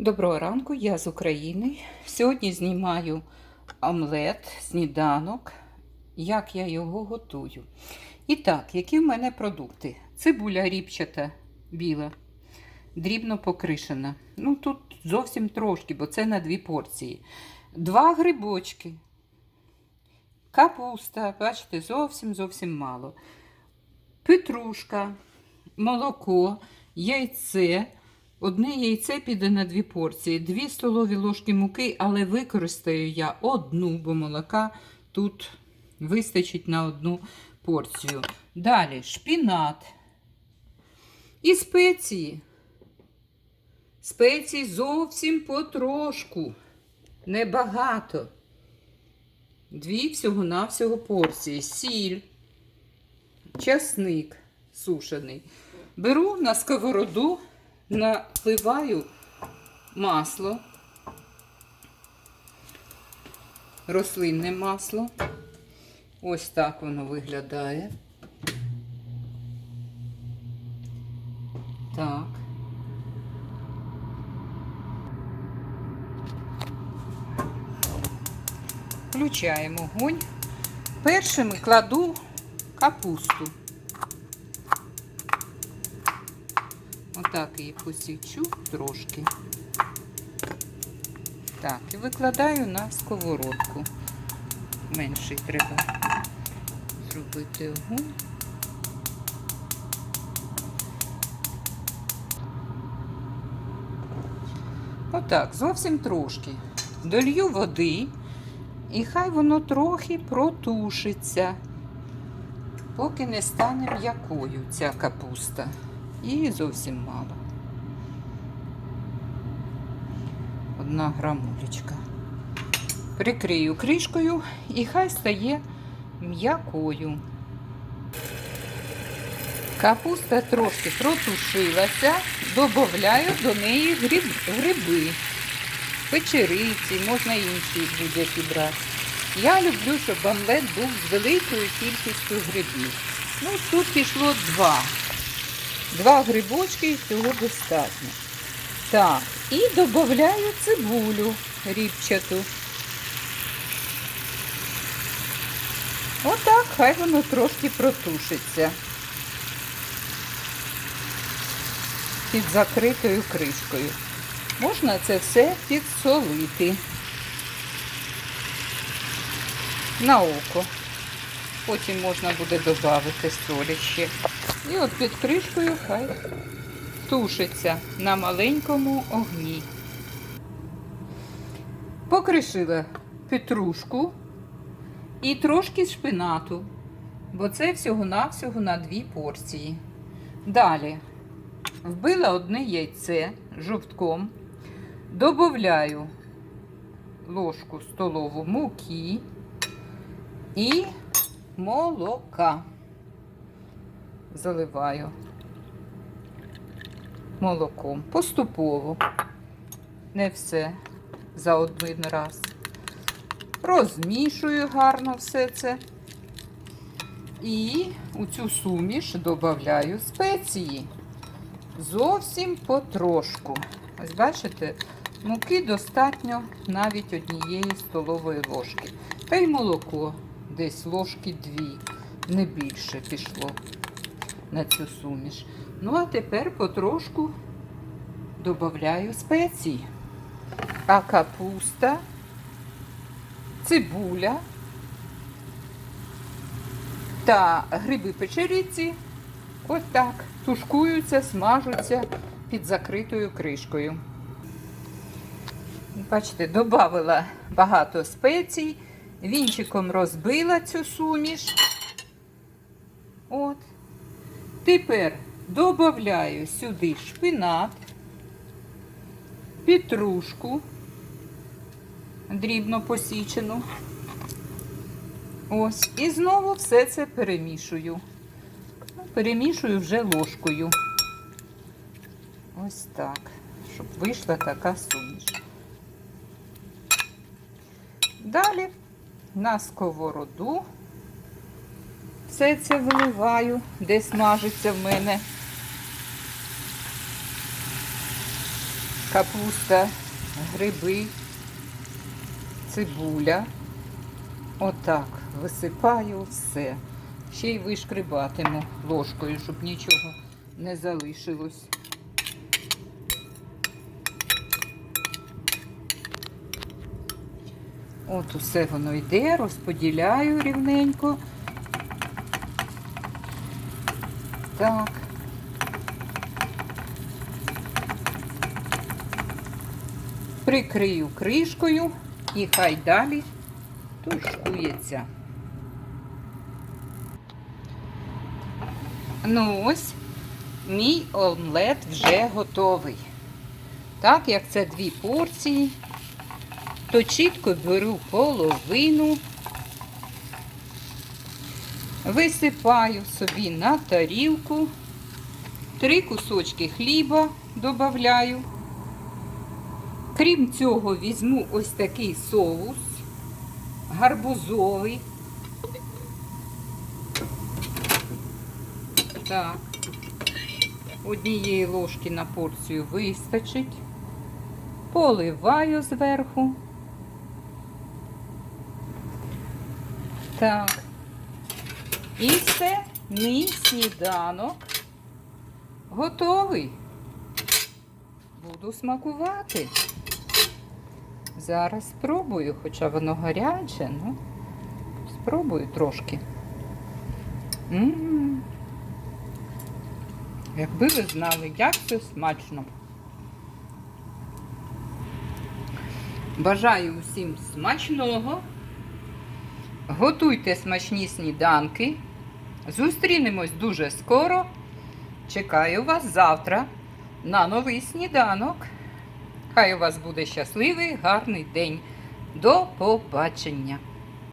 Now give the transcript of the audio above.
Доброго ранку, я з України. Сьогодні знімаю омлет, сніданок, як я його готую. І так, які в мене продукти? Цибуля ріпчата біла, дрібно покришена. Ну, тут зовсім трошки, бо це на дві порції. Два грибочки. Капуста, бачите, зовсім зовсім мало. Петрушка, молоко, яйце. Одне яйце піде на дві порції, дві столові ложки муки, але використаю я одну, бо молока тут вистачить на одну порцію. Далі шпінат і спеції. Спеції зовсім потрошку, небагато. Дві всього-навсього порції. Сіль, часник сушений. Беру на сковороду наливаю масло, рослинне масло. Ось так воно виглядає. Так. Включаємо огонь. Першими кладу капусту. Отак її посічу трошки. Так, і викладаю на сковородку. Менший треба зробити огонь. Отак, зовсім трошки. Долью води, і хай воно трохи протушиться, поки не стане м'якою ця капуста. І зовсім мало. Одна грамулечка. Прикрию кришкою і хай стає м'якою. Капуста трошки протушилася, додаю до неї гриб, гриби, печериці, можна інші будь-які брати. Я люблю, щоб омлет був з великою кількістю грибів. Ну, тут пішло два. Два грибочки і цього достатньо. Так, і додаю цибулю ріпчату. Отак, хай воно трошки протушиться. Під закритою кришкою. Можна це все підсолити на око. Потім можна буде додати солі ще. І от під кришкою хай тушиться на маленькому огні. Покришила петрушку і трошки шпинату, бо це всього-навсього на дві порції. Далі вбила одне яйце жовтком, додаю ложку столову муки і молока заливаю молоком поступово, не все за один раз. Розмішую гарно все це. І у цю суміш додаю спеції. Зовсім потрошку. Ось бачите, муки достатньо навіть однієї столової ложки. Та й молоко десь ложки дві, не більше пішло на цю суміш. Ну, а тепер потрошку додаю спеції. А капуста, цибуля та гриби печериці ось так тушкуються, смажуться під закритою кришкою. Бачите, додала багато спецій, вінчиком розбила цю суміш. От. Тепер додаю сюди шпинат, петрушку, дрібно посічену. Ось. І знову все це перемішую. Ну, Перемішую вже ложкою. Ось так, щоб вийшла така суміш. Далі на сковороду все це виливаю, де смажиться в мене капуста, гриби, цибуля. Отак висипаю все. Ще й вишкрибатиму ложкою, щоб нічого не залишилось. От усе воно йде, розподіляю рівненько. Так. Прикрию кришкою і хай далі тушкується. Ну ось, мій омлет вже готовий. Так як це дві порції, то чітко беру половину, висипаю собі на тарілку, три кусочки хліба додаю. Крім цього, візьму ось такий соус гарбузовий. Так, однієї ложки на порцію вистачить. Поливаю зверху. Так. І все, мій сніданок готовий. Буду смакувати. Зараз спробую, хоча воно гаряче, ну, спробую трошки. М-м-м. Якби ви знали, як це смачно. Бажаю усім смачного. Готуйте смачні сніданки. Зустрінемось дуже скоро. Чекаю вас завтра на новий сніданок. Хай у вас буде щасливий, гарний день. До побачення!